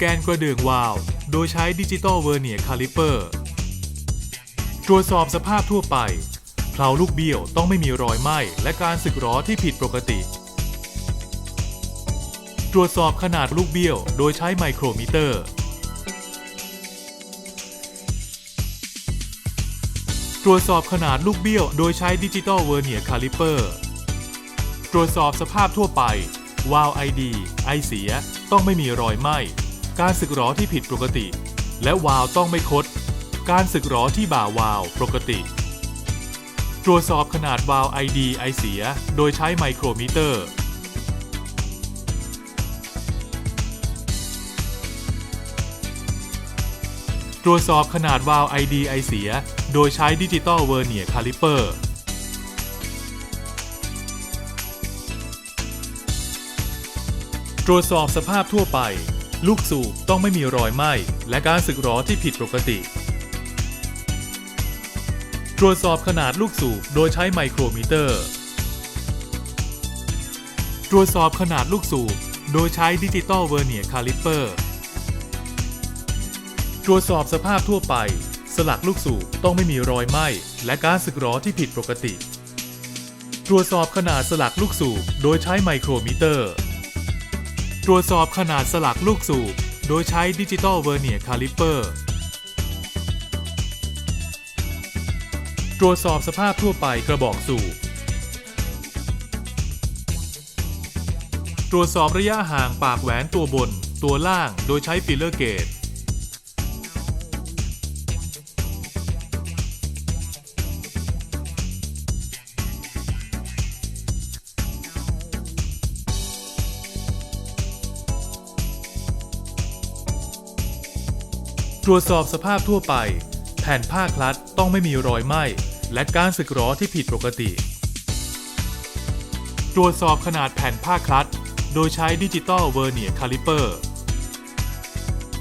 แกนกระเดื่องวาล์วโดยใช้ดิจิตอลเวอร์เนียคาลิเปอร์ ตรวจสอบสภาพทั่วไปเพลาลูกเบี้ยวต้องไม่มีรอยไหม้และการสึกหรอที่ผิดปกติ ตรวจสอบขนาดลูกเบี้ยวโดยใช้ไมโครมิเตอร์ ตรวจสอบขนาดลูกเบี้ยวโดยใช้ดิจิตอลเวอร์เนียคาลิเปอร์ ตรวจสอบสภาพทั่วไปวาล์วไอดีไอเสียต้องไม่มีรอยไหม้ การสึกหรอที่ผิดปกติ และวาล์วต้องไม่คด การสึกหรอที่บ่าวาล์วปกติ ตรวจสอบขนาดวาล์วไอดีไอเสีย โดยใช้ไมโครมิเตอร์ ตรวจสอบขนาดวาล์ว ID ไอเสีย โดยใช้ดิจิตอลเวอร์เนียคาลิเปอร์ตรวจสอบสภาพทั่วไป ลูกสูบต้องไม่มีรอยไหม้และการสึกหรอที่ผิดปกติ ตรวจสอบขนาดลูกสูบโดยใช้ไมโครมิเตอร์ ตรวจสอบขนาดลูกสูบโดยใช้ดิจิตอลเวอร์เนียคาลิเปอร์ ตรวจสอบสภาพทั่วไป สลักลูกสูบต้องไม่มีรอยไหม้และการสึกหรอที่ผิดปกติ ตรวจสอบขนาดสลักลูกสูบโดยใช้ไมโครมิเตอร์ ตรวจสอบขนาดสลักลูกสูบ โดยใช้ดิจิตอลเวอร์เนียคาลิเปอร์ ตรวจสอบสภาพทั่วไปกระบอกสูบ ตรวจสอบระยะห่างปากแหวนตัวบน ตัวล่างโดยใช้ฟิลเลอร์เกจ ตรวจสอบสภาพทั่วไป แผ่นผ้าคลัตช์ต้องไม่มีรอยไหม้และการสึกหรอที่ผิดปกติ ตรวจสอบขนาดแผ่นผ้าคลัตช์โดยใช้ดิจิตอลเวอร์เนียคาลิเปอร์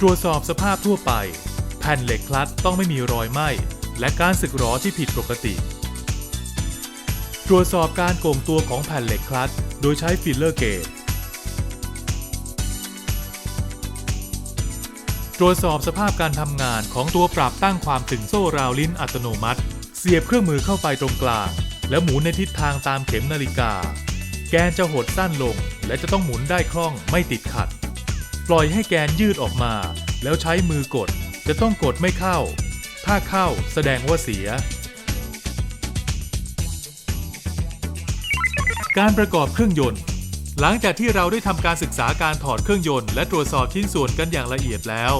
ตรวจสอบสภาพทั่วไป แผ่นเหล็กคลัตช์ต้องไม่มีรอยไหม้และการสึกหรอที่ผิดปกติ ตรวจสอบการโก่งตัวของแผ่นเหล็กคลัตช์โดยใช้ฟิลเลอร์เกจ ตรวจสอบสภาพการทำงานของตัวปรับตั้งความตึงโซ่ราวลิ้นอัตโนมัติ เสียบเครื่องมือเข้าไปตรงกลาง แล้วหมุนในทิศทางตามเข็มนาฬิกา แกนจะหดสั้นลง และจะต้องหมุนได้คล่องไม่ติดขัด ปล่อยให้แกนยืดออกมา แล้วใช้มือกด จะต้องกดไม่เข้า ถ้าเข้าแสดงว่าเสีย การประกอบเครื่องยนต์ หลังจากที่เราได้ทำการศึกษาการถอดเครื่องยนต์และตรวจสอบชิ้นส่วนกันอย่างละเอียดแล้ว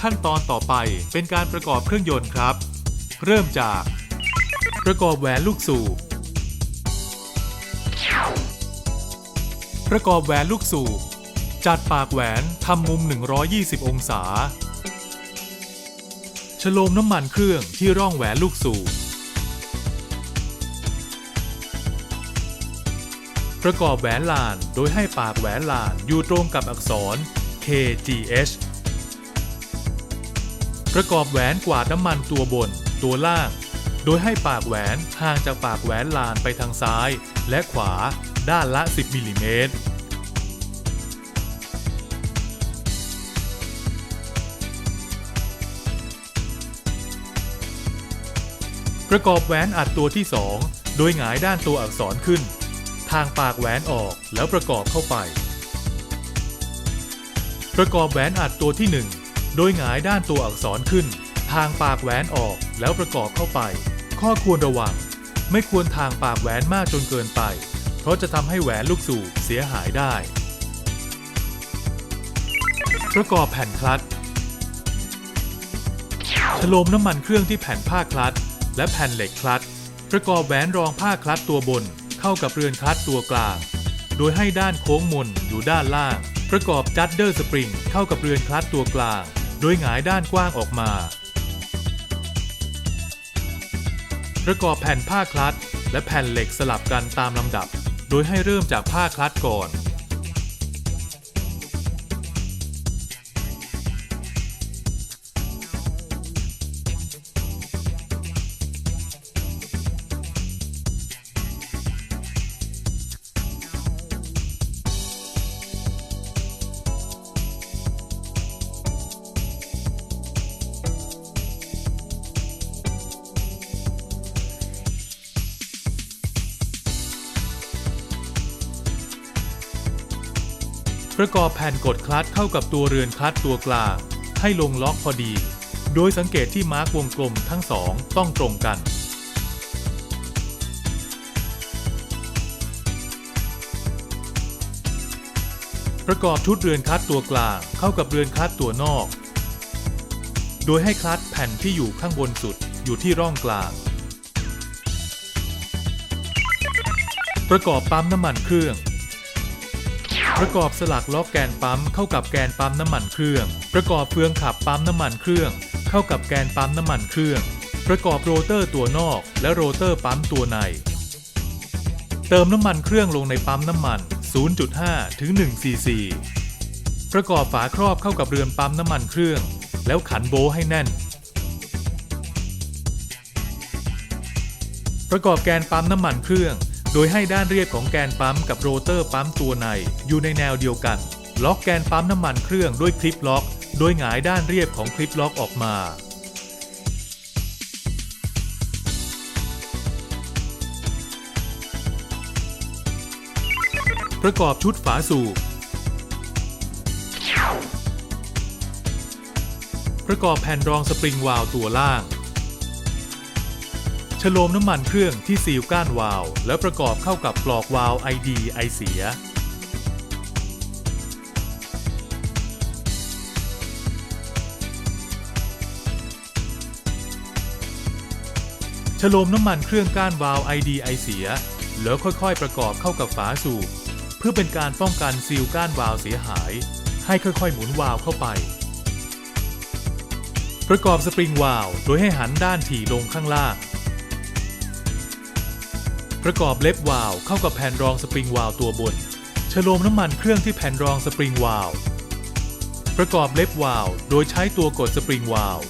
ขั้นตอนต่อไปเป็นการประกอบเครื่องยนต์ครับ เริ่มจาก ประกอบแหวนลูกสูบประกอบแหวนลูกสูบจัดปากแหวนทำมุม 120 องศาฉโลมน้ำมันเครื่องที่ร่องแหวนลูกสูบ ประกอบแหวนลานโดยให้ปากแหวนลานอยู่ตรงกับอักษร KGH ประกอบแหวนกวาดน้ำมันตัวบน ตัวล่าง โดยให้ปากแหวนห่างจากปากแหวนลานไปทางซ้าย และขวาด้านละ 10มิลลิเมตรประกอบแหวนอัดตัวที่ 2 โดยหงายด้านตัวอักษรขึ้น ทางปากแหวนออกแล้วประกอบเข้าไป ประกอบแหวนอัดตัวที่ 1 โดยหงายด้านตัวอักษรขึ้น ทางปากแหวนออกแล้วประกอบเข้าไป ข้อควรระวัง ไม่ควรทางปากแหวนมากจนเกินไป เพราะจะทำให้แหวนลูกสูบเสียหายได้ ประกอบแผ่นคลัตช์ฉโลมน้ำมันเครื่องที่แผ่นผ้าคลัตช์และแผ่นเหล็กคลัตช์ประกอบแหวนรองผ้าคลัตช์ตัวบน เข้ากับเรือนคลัตตัวกลาง โดยให้ด้านโค้งมนอยู่ด้านล่าง ประกอบจัดเดอร์สปริงเข้ากับเรือนคลัตตัวกลาง โดยหงายด้านกว้างออกมา ประกอบแผ่นผ้าคลัตและแผ่นเหล็กสลับกันตามลำดับ โดยให้เริ่มจากผ้าคลัตก่อน ประกอบแผ่นกดคลัตเข้ากับตัวเรือนคลัตตัวกลาง ให้ลงล็อกพอดี โดยสังเกตที่มาร์กวงกลมทั้งสองต้องตรงกัน ประกอบชุดเรือนคลัตตัวกลางเข้ากับเรือนคลัตตัวนอก โดยให้คลัตแผ่นที่อยู่ข้างบนสุดอยู่ที่ร่องกลาง ประกอบปั๊มน้ำมันเครื่อง ประกอบสลักล็อกแกนปั๊มเข้ากับแกนปั๊มน้ำมันเครื่อง ประกอบเฟืองขับปั๊มน้ำมันเครื่อง เข้ากับแกนปั๊มน้ำมันเครื่อง ประกอบโรเตอร์ตัวนอก และโรเตอร์ปั๊มตัวใน เติมน้ำมันเครื่องลงในปั๊มน้ำมัน 0.5 ถึง1ซีซีประกอบฝาครอบเข้ากับเรือนปั๊มน้ำมันเครื่อง แล้วขันโบให้แน่น ประกอบแกนปั๊มน้ำมันเครื่อง โดยให้ด้านเรียบของแกนปั๊มกับโรเตอร์ปั๊มตัวในอยู่ในแนวเดียวกัน ล็อกแกนปั๊มน้ำมันเครื่องด้วยคลิปล็อก โดยหงายด้านเรียบของคลิปล็อกออกมาประกอบชุดฝาสูบ ประกอบแผ่นรองสปริงวาล์วตัวล่าง ฉโลมน้ำมันเครื่องที่ซีลก้านวาล์วแล้วประกอบเข้ากับปลอกวาล์วไอดีไอเสีย ฉโลมน้ำมันเครื่องก้านวาล์วไอดีไอเสีย แล้วค่อยๆ ประกอบเข้ากับฝาสูบเพื่อเป็นการป้องกันซีลก้านวาล์วเสียหาย ให้ค่อยๆ หมุนวาล์วเข้าไปประกอบสปริงวาล์วโดยให้หันด้านถี่ลงข้างล่าง ประกอบเล็บวาล์วเข้ากับแผ่นรองสปริงวาล์วตัวบนฉโลมน้ำมันเครื่องที่แผ่นรองสปริงวาล์วประกอบเล็บวาล์วโดยใช้ตัวกดสปริงวาล์ว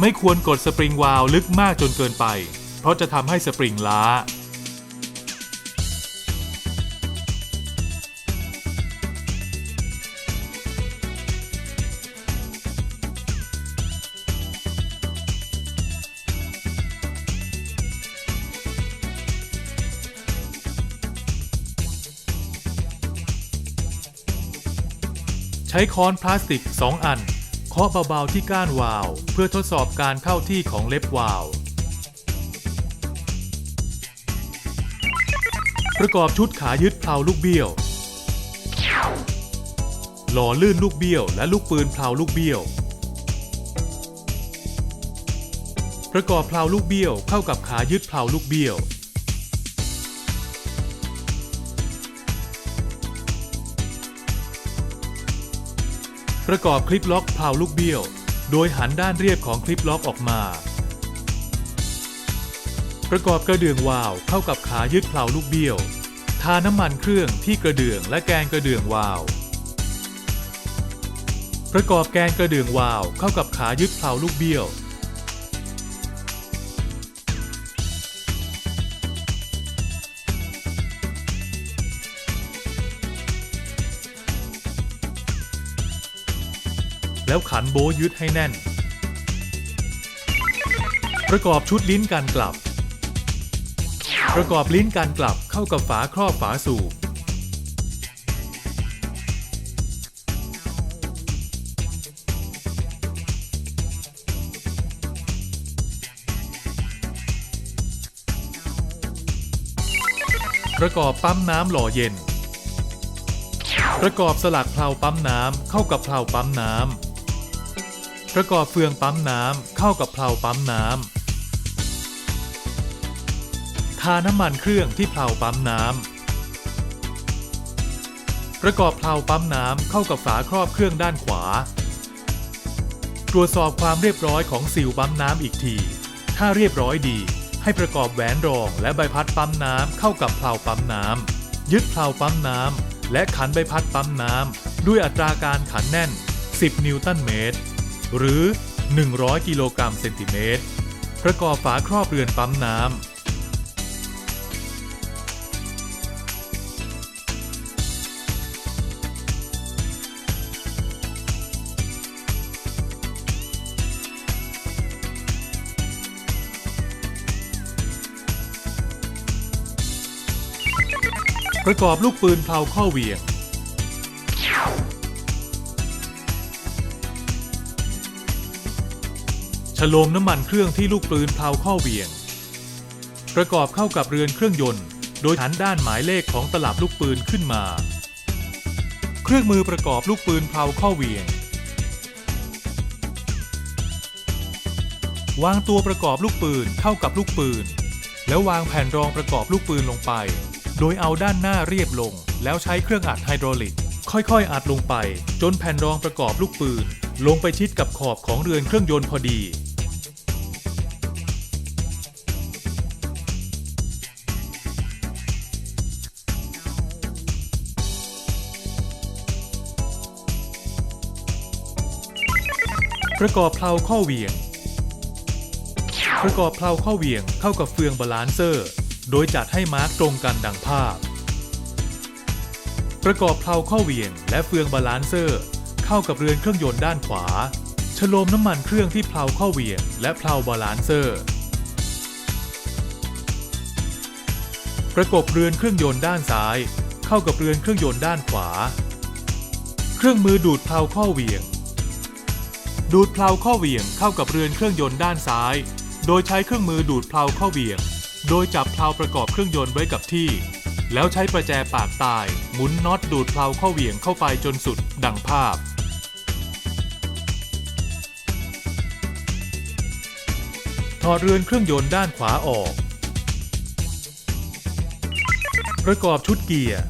ไม่ควรกดสปริงวาล์วลึกมากจนเกินไป เพราะจะทำให้สปริงล้า ช้ค้อนพลาสติก 2 อัน เคาะเบาๆที่ก้านวาล์วเพื่อทดสอบการเข้าที่ของเล็บวาล์วประกอบชุดขายึดเพลาลูกเบี้ยว หล่อลื่นลูกเบี้ยวและลูกปืนเพลาลูกเบี้ยว ประกอบเพลาลูกเบี้ยวเข้ากับขายึดเพลาลูกเบี้ยว ประกอบคลิปล็อกเพลาลูกเบี้ยว โดยหันด้านเรียบของคลิปล็อกออกมา ประกอบกระเดื่องวาล์วเข้ากับขายึดเพลาลูกเบี้ยว ทาน้ำมันเครื่องที่กระเดื่องและแกนกระเดื่องวาล์วประกอบแกนกระเดื่องวาล์วเข้ากับขายึดเพลาลูกเบี้ยว แล้วขันโบยึดให้แน่น ประกอบชุดลิ้นการกลับ ประกอบลิ้นการกลับเข้ากับฝาครอบฝาสูบประกอบปั๊มน้ำหล่อเย็น ประกอบสลักเพลาปั๊มน้ำเข้ากับเพลาปั๊มน้ำ ประกอบเฟืองปั๊มน้ำเข้ากับเพลาปั๊มน้ำทาน้ำมันเครื่องที่เพลาปั๊มน้ำประกอบเพลาปั๊มน้ำเข้ากับฝาครอบเครื่องด้านขวา ตรวจสอบความเรียบร้อยของซิลปั๊มน้ำอีกที ถ้าเรียบร้อยดี ให้ประกอบแหวนรองและใบพัดปั๊มน้ำเข้ากับเพลาปั๊มน้ำยึดเพลาปั๊มน้ำและขันใบพัดปั๊มน้ำด้วยอัตราการขันแน่น 10 นิวตันเมตร หรือ 100 กิโลกรัมเซนติเมตร ประกอบฝาครอบเรือนปั๊มน้ำประกอบลูกปืนเพลาข้อเหวี่ยง ฉโลมน้ำมันเครื่องที่ลูกปืนเพลาข้อเวียง ประกอบเข้ากับเรือนเครื่องยนต์ โดยหันด้านหมายเลขของตลับลูกปืนขึ้นมา เครื่องมือประกอบลูกปืนเพลาข้อเวียง วางตัวประกอบลูกปืนเข้ากับลูกปืน แล้ววางแผ่นรองประกอบลูกปืนลงไป โดยเอาด้านหน้าเรียบลง แล้วใช้เครื่องอัดไฮดรอลิก ค่อยๆอัดลงไป จนแผ่นรองประกอบลูกปืนลงไปชิดกับขอบของเรือนเครื่องยนต์พอดี ประกอบเพลาข้อเหวี่ยง ประกอบเพลาข้อเหวี่ยงเข้ากับเฟืองบาลานเซอร์ โดยจัดให้มาร์กตรงกันดังภาพ ประกอบเพลาข้อเหวี่ยงและเฟืองบาลานเซอร์ เข้ากับเรือนเครื่องยนต์ด้านขวาฉโลมน้ำมันเครื่องที่เพลาข้อเหวี่ยงและเพลาบาลานเซอร์ ประกบเรือนเครื่องยนต์ด้านซ้าย เข้ากับเรือนเครื่องยนต์ด้านขวา เครื่องมือดูดเพลาข้อเหวี่ยง ดูดเพลาข้อเหวี่ยงเข้ากับเรือนเครื่องยนต์ด้านซ้าย โดยใช้เครื่องมือดูดเพลาข้อเหวี่ยง โดยจับเพลาประกอบเครื่องยนต์ไว้กับที่ แล้วใช้ประแจปากตายหมุนน็อตดูดเพลาข้อเหวี่ยงเข้าไปจนสุดดังภาพถอดเรือนเครื่องยนต์ด้านขวาออก ประกอบชุดเกียร์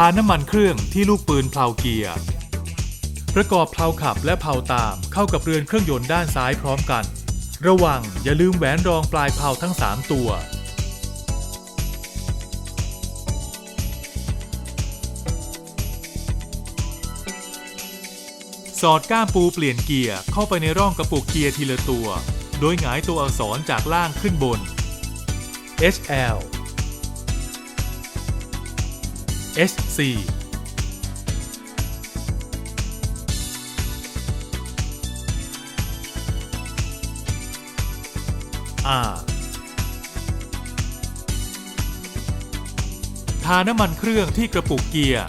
ทาน้ำมันเครื่องที่ลูกปืนเพลาเกียร์ ประกอบเพลาขับและเพลาตามเข้ากับเรือนเครื่องยนต์ด้านซ้ายพร้อมกัน ระวังอย่าลืมแหวนรองปลายเพลาทั้ง 3 ตัว สอดก้ามปูเปลี่ยนเกียร์เข้าไปในร่องกระปุกเกียร์ทีละตัว โดยหงายตัวอักษรจากล่างขึ้นบน HL H SC R ทาน้ำมันเครื่องที่กระปุกเกียร์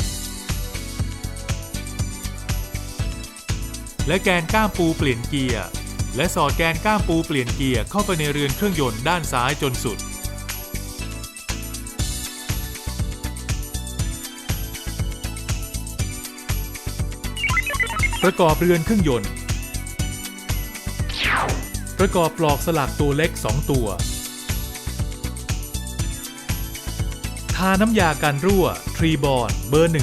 และแกนก้ามปูเปลี่ยนเกียร์ และสอดแกนก้ามปูเปลี่ยนเกียร์เข้าไปในเรือนเครื่องยนต์ด้านซ้ายจนสุด ประกอบเรือนเครื่องยนต์ ประกอบปลอกสลักตัวเล็ก 2 ตัว ทาน้ำยากันรั่ว ทรีบอลเบอร์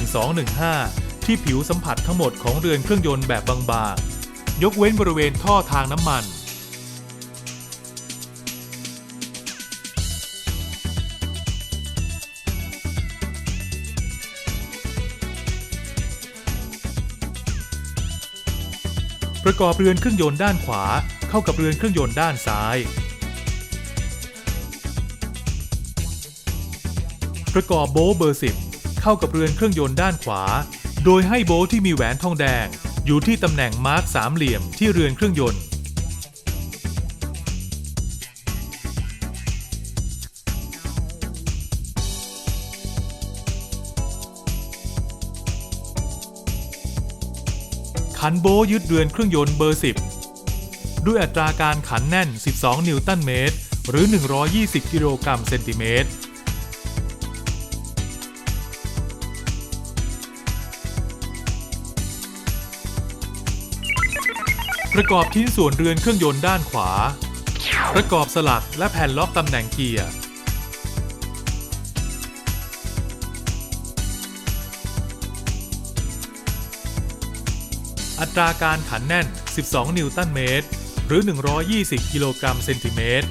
1215 ที่ผิวสัมผัสทั้งหมดของเรือนเครื่องยนต์แบบบางๆ ยกเว้นบริเวณท่อทางน้ำมัน ประกอบเรือนเครื่องยนต์ด้านขวา เข้ากับเรือนเครื่องยนต์ด้านซ้าย ประกอบโบว์เบอร์ 10 เข้ากับเรือนเครื่องยนต์ด้านขวา โดยให้โบว์ที่มีแหวนทองแดง อยู่ที่ตำแหน่งมาร์คสามเหลี่ยมที่เรือนเครื่องยนต์ ขันโบยึดเรือนเครื่องยนต์เบอร์ 10 ด้วยอัตราการขันแน่น 12 นิวตันเมตร หรือ 120 กิโลกรัมเซนติเมตรประกอบชิ้นส่วนเรือนเครื่องยนต์ด้านขวา ประกอบสลักและแผ่นล็อกตำแหน่งเกียร์ ตราการขันแน่น 12 นิวตันเมตร หรือ 120 กิโลกรัมเซนติเมตร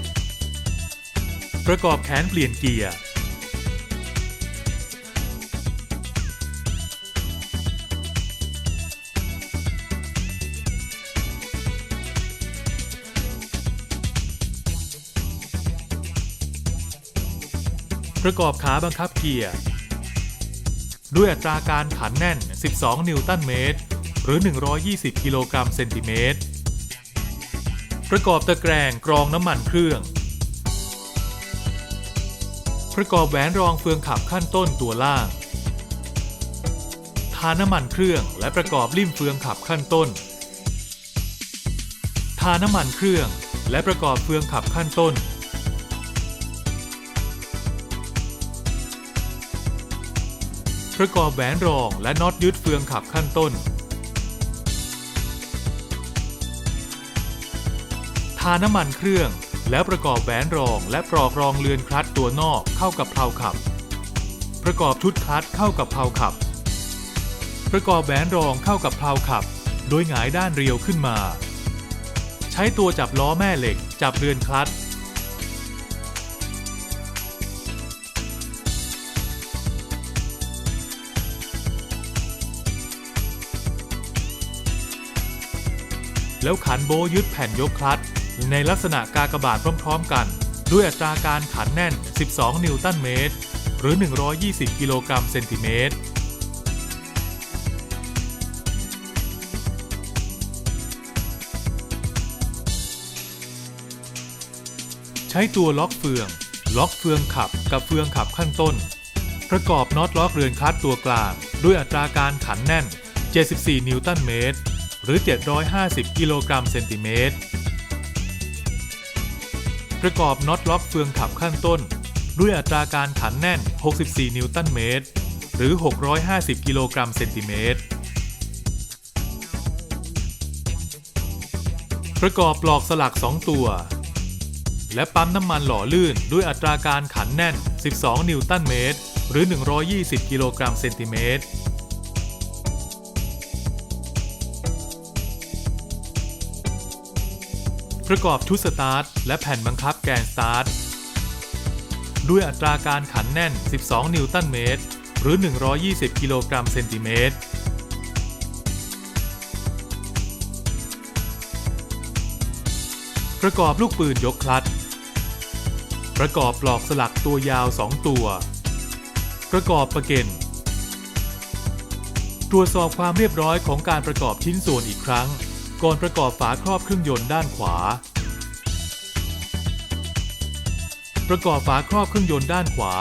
ประกอบแขนเปลี่ยนเกียร์ ประกอบขาบังคับเกียร์ ด้วยอัตราการขันแน่น 12 นิวตันเมตร หรือ 120 กิโลกรัมเซนติเมตร ประกอบตะแกรงกรองน้ำมันเครื่อง ประกอบแหวนรองเฟืองขับขั้นต้นตัวล่าง ทาน้ำมันเครื่องและประกอบลิ่มเฟืองขับขั้นต้น ทาน้ำมันเครื่องและประกอบเฟืองขับขั้นต้นประกอบแหวนรองและน็อตยึดเฟืองขับขั้นต้น น้ำมันเครื่อง แล้วประกอบแหวนรองและปลอกรองเรือนคลัตตัวนอกเข้ากับเพลาขับ ประกอบชุดคลัตเข้ากับเพลาขับ ประกอบแหวนรองเข้ากับเพลาขับ โดยหงายด้านเรียวขึ้นมา ใช้ตัวจับล้อแม่เหล็ก จับเรือนคลัตแล้วขันโบยึดแผ่นยกคลัตช์ ในลักษณะกากบาทพร้อมๆกัน ด้วยอัตราการขันแน่น 12 นิวตันเมตร หรือ 120 กิโลกรัมเซนติเมตรใช้ตัวล็อกเฟือง ล็อกเฟืองขับกับเฟืองขับขั้นต้น ประกอบน็อตล็อกเรือนคลัตตัวกลาง ด้วยอัตราการขันแน่น 74 นิวตันเมตร หรือ 750 กิโลกรัมเซนติเมตร ประกอบน็อตล็อกเฟืองขับขั้นต้น ด้วยอัตราการขันแน่น 64 นิวตันเมตร หรือ 650 กิโลกรัมเซนติเมตร ประกอบปลอกสลัก 2 ตัว และปั๊มน้ำมันหล่อลื่นด้วยอัตราการขันแน่น 12 นิวตันเมตร หรือ 120 กิโลกรัมเซนติเมตร ประกอบชุดสตาร์ทและแผ่นบังคับแกนสตาร์ทด้วยอัตราการขันแน่น 12 นิวตันเมตร หรือ 120 กิโลกรัมเซนติเมตร ประกอบลูกปืนยกคลัตช์ ประกอบปลอกสลักตัวยาว 2 ตัว ประกอบประเก็นตรวจสอบความเรียบร้อยของการประกอบชิ้นส่วนอีกครั้ง ก่อนประกอบฝาครอบเครื่องยนต์ด้านขวา ประกอบฝาครอบเครื่องยนต์ด้านขวา